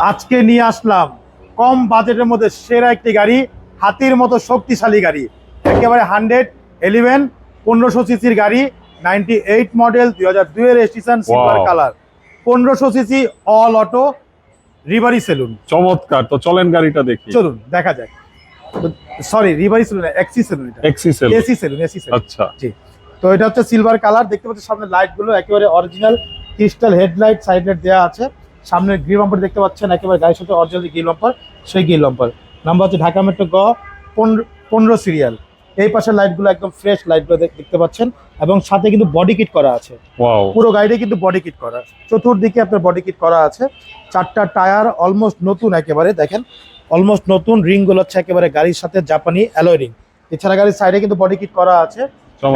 আজকে নিয়ে আসলাম কম বাজেটের মধ্যে সেরা একটি গাড়ি হাতির মতো শক্তিশালী গাড়ি। একেবারে হান্ড্রেড এলিভেন পনেরোশো সিসির গাড়ি নাইনটি এইট মডেল দুই হাজার দুই রেজিস্ট্রেশন সিলভার কালার পনেরোশো সিসি অল অটো রিভারি সেলুন চমৎকার তো চলেন গাড়িটা দেখি। চলুন দেখা যাক। সরি রিভারি সেলুন এক্সি সেলুন এটা। এক্সিসেল এসি সেলুন এসি সেলুন আচ্ছা। জি। তো এটা হচ্ছে সিলভার কালার দেখতে পাচ্ছেন সামনে লাইটগুলো একেবারে original crystal headlight side light দেওয়া আছে। সামনে গ্রিল বাম্পার দেখতে পাচ্ছেন একেবারে গাড়ির সাথে অরিজিনাল গ্রিল বাম্পার সেই গ্রিল বাম্পার নাম্বার হচ্ছে ঢাকা মেট্রো গ পনেরো সিরিয়াল এই পাশের লাইটগুলো একদম ফ্রেশ লাইটগুলো দেখ- দেখতে পাচ্ছেন এবং সাথে কিন্তু বডি কিট করা আছে। পুরো গাড়িটা কিন্তু বডি কিট করা চতুর্দিকে আপনার বডি কিট করা আছে। চারটা টায়ার অলমোস্ট নতুন একেবারে দেখেন। অলমোস্ট নতুন রিংগুলো হচ্ছে একেবারে গাড়ির সাথে জাপানি অ্যালয় রিং এছাড়া গাড়ির সাইডে কিন্তু বডি কিট করা আছে।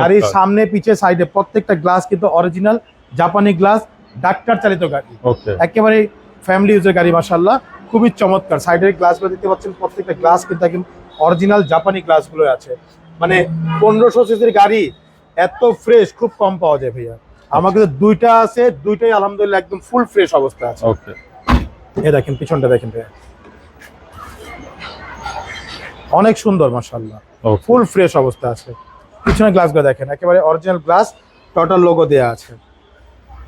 গাড়ির সামনে পিছে সাইডে প্রত্যেকটা গ্লাস কিন্তু অরিজিনাল জাপানি গ্লাস ডাক্তার চালিত গাড়ি। ওকে একেবারে ফ্যামিলি ইউজের গাড়ি মাসাল্লাহ খুবই চমৎকার। সাইডের গ্লাসগুলো দেখতে পাচ্ছেন প্রত্যেকটা গ্লাস কিন্তু একদম অরিজিনাল জাপানি গ্লাসগুলো আছে। মানে পনেরোশো সিসির গাড়ি এত ফ্রেশ খুব কম পাওয়া যায় ভাইয়া। আমার কাছে দুইটা আছে দুইটাই আলহামদুলিল্লাহ একদম ফুল ফ্রেশ অবস্থা আছে। ওকে এ দেখেন পিছনটা দেখেন ভাইয়া। অনেক সুন্দর মাসাল্লাহ ফুল ফ্রেশ অবস্থা আছে। পিছনের গ্লাসগুলো দেখেন একেবারে অরিজিনাল গ্লাস টোটাল লোগো দেওয়া আছে।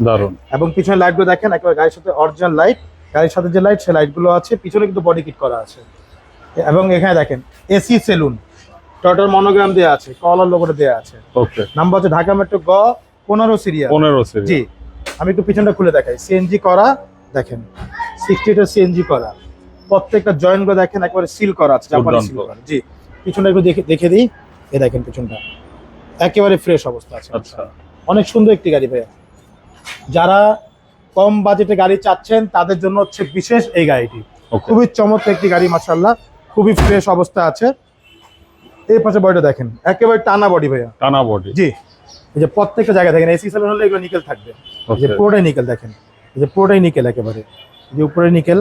দারুণ এবং পিছনে লাইটগুলো দেখেন একেবারে গাড়ির সাথে অরিজিনাল লাইট গাড়ির সাথে যে লাইট সেই লাইটগুলো আছে পিছনে কিন্তু বডি কিট করা আছে। এবং এখানে দেখেন এসি সেলুন টোটাল মনোগ্রাম দেওয়া আছে কলার লোগোটা দেওয়া আছে। ওকে নাম্বার হচ্ছে ঢাকা মেট্রো গ পনেরো সিরিয়া পনেরো সিরিজ জি আমি একটু পিছনটা খুলে দেখাই। সিএনজি করা দেখেন সিক্সটিটা সিএনজি করা। প্রত্যেকটা জয়েন্টগুলো দেখেন একবারে সিল করা আছে জাপানি সিল করা। জি পিছনটা একটু দেখে দেখে দিই। এ দেখেন পিছনটা। একেবারে ফ্রেশ অবস্থা আছে। আচ্ছা। অনেক সুন্দর একটি গাড়ি ভাইয়া। যারা কম বাজেটে গাড়ি চাচ্ছেন তাদের জন্য হচ্ছে বিশেষ এই গাড়িটি। খুবই চমৎকার একটি গাড়ি মাসাল্লাহ খুবই ফ্রেশ অবস্থা আছে। এই পাশে বডিটা দেখেন একেবারে টানা বডি ভাইয়া। টানা বডি জি। এই যে প্রত্যেকটা জায়গায় দেখেন এসি সেলুন হলে এগুলো নিকেল থাকবে। এই যে পুরোটাই নিকেল দেখেন। এই যে পুরোটাই নিকেল একেবারে। এই যে উপরে নিকেল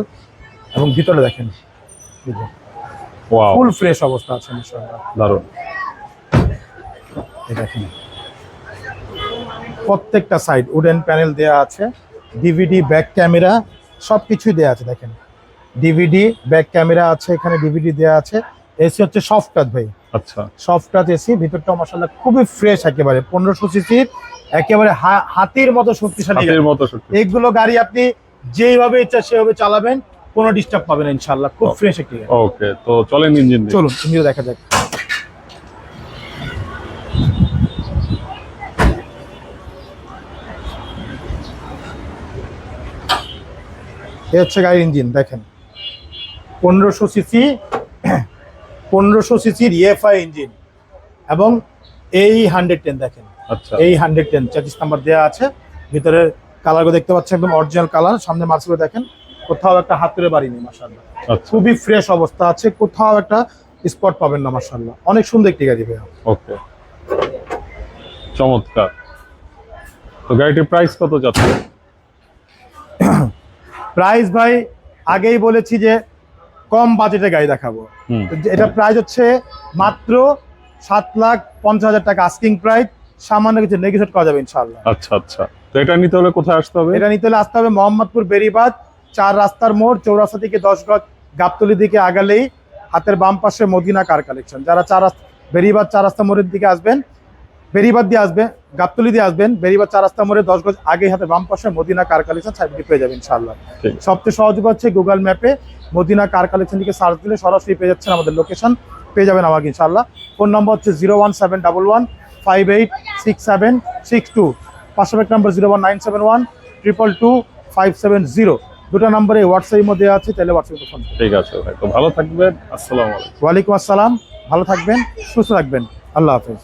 এবং ভিতরে দেখেন। ওয়াও ফুল ফ্রেশ অবস্থা আছে মাসাল্লাহ এই দেখেন। প্রত্যেকটা সাইড উডেন প্যানেল দেয়া আছে ডিভিডি ব্যাক ক্যামেরা সব কিছুই দেয়া আছে দেখেন। ডিভিডি ব্যাক ক্যামেরা আছে এখানে ডিভিডি দেওয়া আছে। এসি হচ্ছে সফট টাচ ভাই। আচ্ছা। সফট টাচ এসি ভিতরটা মশলা খুবই ফ্রেশ একেবারে। পনেরোশো সিসির একেবারে হাতির মতো শক্তিশালী। মতো এইগুলো গাড়ি আপনি যেইভাবে ইচ্ছা সেভাবে চালাবেন কোনো ডিস্টার্ব পাবেন ইনশাল্লাহ খুব ফ্রেশ একটি ওকে তো চলেন ইঞ্জিন চলুন ইঞ্জিন দেখা যাক। এ হচ্ছে গাড়ির ইঞ্জিন দেখেন। পনেরোশো সিসি পনেরোশো সিসির ইএফআই ইঞ্জিন এবং এই হান্ড্রেড টেন দেখেন। আচ্ছা। এই হান্ড্রেড টেন চার্জিস নাম্বার দেওয়া আছে। ভিতরে কালারগুলো দেখতে পাচ্ছেন একদম অরিজিনাল কালার। সামনে মার্কসগুলো দেখেন কোথাও একটা হাত তুলে বাড়ি নেই মাসাল্লাহ আচ্ছা। খুবই ফ্রেশ অবস্থা আছে কোথাও একটা স্পট পাবেন না মার্শাল্লাহ অনেক সুন্দর একটি গাড়ি ভাইয়া। ওকে। চমৎকার। তো গাড়িটির প্রাইস কত যাচ্ছে? প্রাইস ভাই আগেই বলেছি যে কম বাজেটে গাড়ি দেখাবো। এটা প্রাইস হচ্ছে মাত্র সাত লাখ পঞ্চাশ হাজার টাকা আস্কিং প্রাইস সামান্য কিছু নেগোসিয়েট করা যাবে ইনশাল্লাহ আচ্ছা আচ্ছা। তো এটা নিতে হলে কোথায় আসতে হবে? এটা নিতে হলে আসতে হবে মোহাম্মদপুর বেরিবাদ চার রাস্তার মোড় চৌরাস্তা থেকে দশ গজ গাবতলি দিকে আগালেই হাতের বাম পাশে মদিনা কার কালেকশন যারা চার রাস্তা বেরিবাদ চার রাস্তা মোড়ের দিকে আসবেন বেরিবাদ দিয়ে আসবেন গাবতলি দিয়ে আসবেন বেরিবাদ চার রাস্তা মোড়ে দশ গজ আগে হাতে বাম পাশে মদিনা কার কালেকশন সাইডটি পেয়ে যাবেন ইনশাল্লাহ সবচেয়ে সহজ হচ্ছে গুগল ম্যাপে মদিনা কার কালেকশন দিকে সার্চ দিলে সরাসরি পেয়ে যাচ্ছেন আমাদের লোকেশন পেয়ে যাবেন আমাকে ইনশাল্লাহ ফোন নম্বর হচ্ছে zero one seven double one five eight six seven six two পাশাপাশি number zero one nine seven one triple two five seven zero দুটো নম্বরে হোয়াটসঅ্যাপের মধ্যে আছে তাহলে হোয়াটসঅ্যাপে ফোন ঠিক আছে ভাই তো ভালো থাকবেন আসসালামু আলাইকুম। ওয়ালাইকুম আসসালাম ভালো থাকবেন সুস্থ থাকবেন। আল্লাহ হাফেজ।